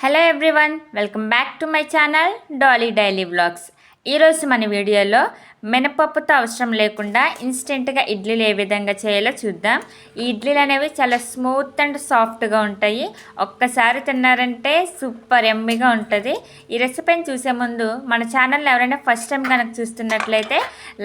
hello everyone welcome back to my channel Dolly daily vlogs ఈరోజు మన వీడియోలో మినపప్పుతో అవసరం లేకుండా ఇన్స్టెంట్గా ఇడ్లీలు ఏ విధంగా చేయాలో చూద్దాం. ఈ ఇడ్లీలు అనేవి చాలా స్మూత్ అండ్ సాఫ్ట్గా ఉంటాయి. ఒక్కసారి తిన్నారంటే సూపర్ ఎమ్మిగా ఉంటుంది. ఈ రెసిపీని చూసే ముందు మన ఛానల్ ఎవరైనా ఫస్ట్ టైం కనుక చూస్తున్నట్లయితే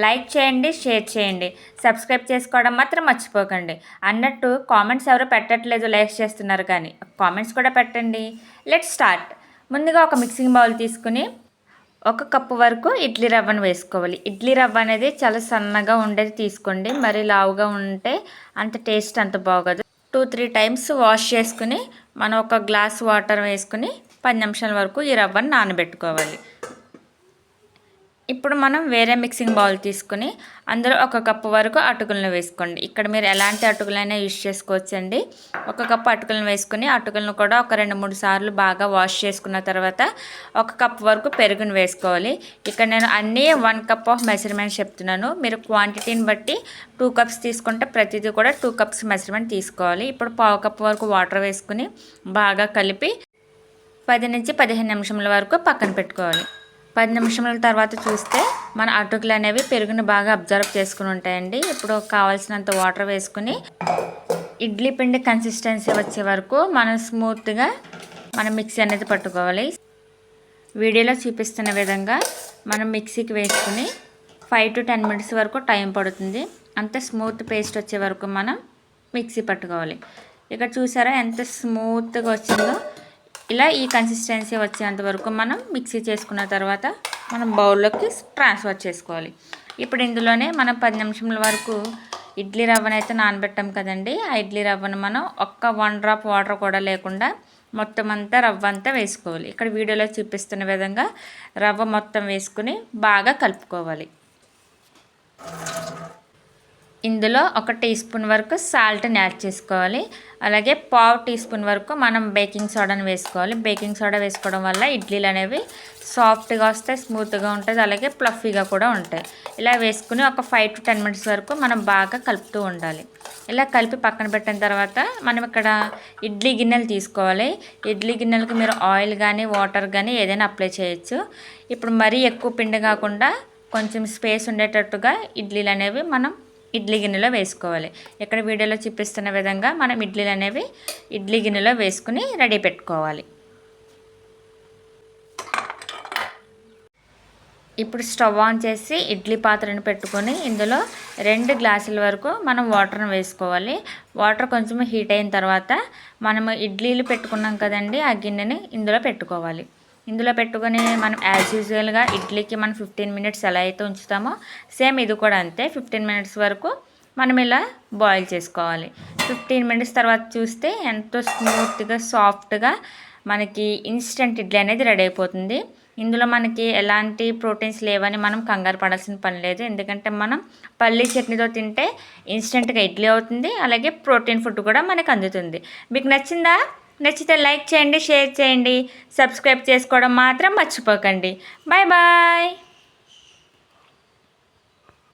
లైక్ చేయండి షేర్ చేయండి. సబ్స్క్రైబ్ చేసుకోవడం మాత్రం మర్చిపోకండి. అన్నట్టు కామెంట్స్ ఎవరు పెట్టట్లేదు లైక్ చేస్తున్నారు కానీ కామెంట్స్ కూడా పెట్టండి. Let start. ముందుగా ఒక మిక్సింగ్ బౌల్ తీసుకుని ఒక కప్పు వరకు ఇడ్లీ రవ్వను వేసుకోవాలి. ఇడ్లీ రవ్వ అనేది చాలా సన్నగా ఉండేది తీసుకోండి. మరి లావుగా ఉంటే అంత టేస్ట్ అంత బాగోదు. టూ త్రీ టైమ్స్ వాష్ చేసుకుని మనం ఒక గ్లాస్ వాటర్ వేసుకుని పది నిమిషాల వరకు ఈ రవ్వను నానబెట్టుకోవాలి. ఇప్పుడు మనం వేరే మిక్సింగ్ బౌల్ తీసుకుని అందులో ఒక కప్పు వరకు అటుకులను వేసుకోండి. ఇక్కడ మీరు ఎలాంటి అటుకులైనా యూజ్ చేసుకోవచ్చండి. ఒక కప్పు అటుకులను వేసుకుని అటుకులను కూడా ఒక రెండు మూడు సార్లు బాగా వాష్ చేసుకున్న తర్వాత ఒక కప్పు వరకు పెరుగును వేసుకోవాలి. ఇక్కడ నేను అన్నీ వన్ కప్ ఆఫ్ మెజర్మెంట్ చెప్తున్నాను. మీరు క్వాంటిటీని బట్టి టూ కప్స్ తీసుకుంటే ప్రతిదీ కూడా టూ కప్స్ మెజర్మెంట్ తీసుకోవాలి. ఇప్పుడు పావు కప్పు వరకు వాటర్ వేసుకుని బాగా కలిపి పది నుంచి పదిహేను నిమిషముల వరకు పక్కన పెట్టుకోవాలి. పది నిమిషముల తర్వాత చూస్తే మన అటుకులు అనేవి పెరుగుని బాగా అబ్జర్వ్ చేసుకుని ఉంటాయండి. ఇప్పుడు కావాల్సినంత వాటర్ వేసుకుని ఇడ్లీ పిండి కన్సిస్టెన్సీ వచ్చే వరకు మనం స్మూత్గా మనం మిక్సీ అనేది పట్టుకోవాలి. వీడియోలో చూపిస్తున్న విధంగా మనం మిక్సీకి వేసుకుని ఫైవ్ టు టెన్ మినిట్స్ వరకు టైం పడుతుంది. అంత స్మూత్ పేస్ట్ వచ్చే వరకు మనం మిక్సీ పట్టుకోవాలి. ఇక్కడ చూసారా ఎంత స్మూత్గా వచ్చిందో? ఇలా ఈ కన్సిస్టెన్సీ వచ్చేంత వరకు మనం మిక్సీ చేసుకున్న తర్వాత మనం బౌల్లోకి ట్రాన్స్ఫర్ చేసుకోవాలి. ఇప్పుడు ఇందులోనే మనం పది నిమిషముల వరకు ఇడ్లీ రవ్వను అయితే నానబెట్టాం కదండి. ఆ ఇడ్లీ రవ్వను మనం ఒక్క వన్ డ్రాప్ వాటర్ కూడా లేకుండా మొత్తం అంతా రవ్వ అంతా వేసుకోవాలి. ఇక్కడ వీడియోలో చూపిస్తున్న విధంగా రవ్వ మొత్తం వేసుకుని బాగా కలుపుకోవాలి. ఇందులో ఒక టీ స్పూన్ వరకు సాల్ట్ని యాడ్ చేసుకోవాలి. అలాగే పావు టీ స్పూన్ వరకు మనం బేకింగ్ సోడాని వేసుకోవాలి. బేకింగ్ సోడా వేసుకోవడం వల్ల ఇడ్లీలు అనేవి సాఫ్ట్గా వస్తాయి స్మూత్గా ఉంటుంది అలాగే ప్లఫీగా కూడా ఉంటాయి. ఇలా వేసుకుని ఒక ఫైవ్ టు టెన్ మినిట్స్ వరకు మనం బాగా కలుపుతూ ఉండాలి. ఇలా కలిపి పక్కన పెట్టిన తర్వాత మనం ఇక్కడ ఇడ్లీ గిన్నెలు తీసుకోవాలి. ఇడ్లీ గిన్నెలకు మీరు ఆయిల్ కానీ వాటర్ కానీ ఏదైనా అప్లై చేయొచ్చు. ఇప్పుడు మరీ ఎక్కువ పిండి కాకుండా కొంచెం స్పేస్ ఉండేటట్టుగా ఇడ్లీలు అనేవి మనం ఇడ్లీ గిన్నెలో వేసుకోవాలి. ఇక్కడ వీడియోలో చూపిస్తున్న విధంగా మనం ఇడ్లీలు అనేవి ఇడ్లీ గిన్నెలో వేసుకుని రెడీ పెట్టుకోవాలి. ఇప్పుడు స్టవ్ ఆన్ చేసి ఇడ్లీ పాత్రను పెట్టుకొని ఇందులో రెండు గ్లాసుల వరకు మనం వాటర్ని వేసుకోవాలి. వాటర్ కొంచెం హీట్ అయిన తర్వాత మనము ఇడ్లీలు పెట్టుకున్నాం కదండి ఆ గిన్నెని ఇందులో పెట్టుకోవాలి. ఇందులో పెట్టుకొని మనం యాజ్ యూజువల్గా ఇడ్లీకి మనం ఫిఫ్టీన్ మినిట్స్ ఎలా అయితే ఉంచుతామో సేమ్ ఇది కూడా అంతే. ఫిఫ్టీన్ మినిట్స్ వరకు మనం ఇలా బాయిల్ చేసుకోవాలి. ఫిఫ్టీన్ మినిట్స్ తర్వాత చూస్తే ఎంతో స్మూత్గా సాఫ్ట్గా మనకి ఇన్స్టెంట్ ఇడ్లీ అనేది రెడీ అయిపోతుంది. ఇందులో మనకి ఎలాంటి ప్రోటీన్స్ లేవని మనం కంగారు పడాల్సిన పని లేదు. ఎందుకంటే మనం పల్లీ చట్నీతో తింటే ఇన్స్టెంట్గా ఇడ్లీ అవుతుంది. అలాగే ప్రోటీన్ ఫుడ్ కూడా మనకు అందుతుంది. మీకు నచ్చిందా? నచ్చితే లైక్ చేయండి షేర్ చేయండి సబ్స్క్రైబ్ చేసుకోవడం మాత్రం మర్చిపోకండి. Bye bye.